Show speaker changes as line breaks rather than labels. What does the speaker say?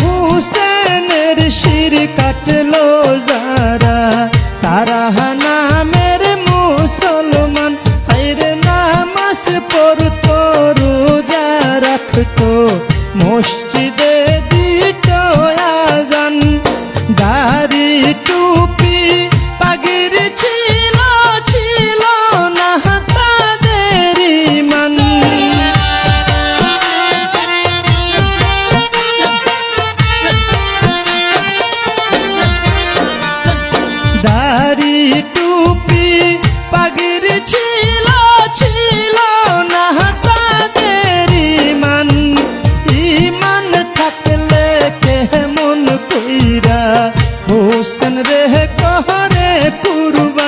হুসেনের শির কাটলো দাড়ি টুপি পাগির ছিল ছিল না তাদের ইমান। ইমান থাকলে কেমন কইরা? হোসেন রে কহরে কুরবা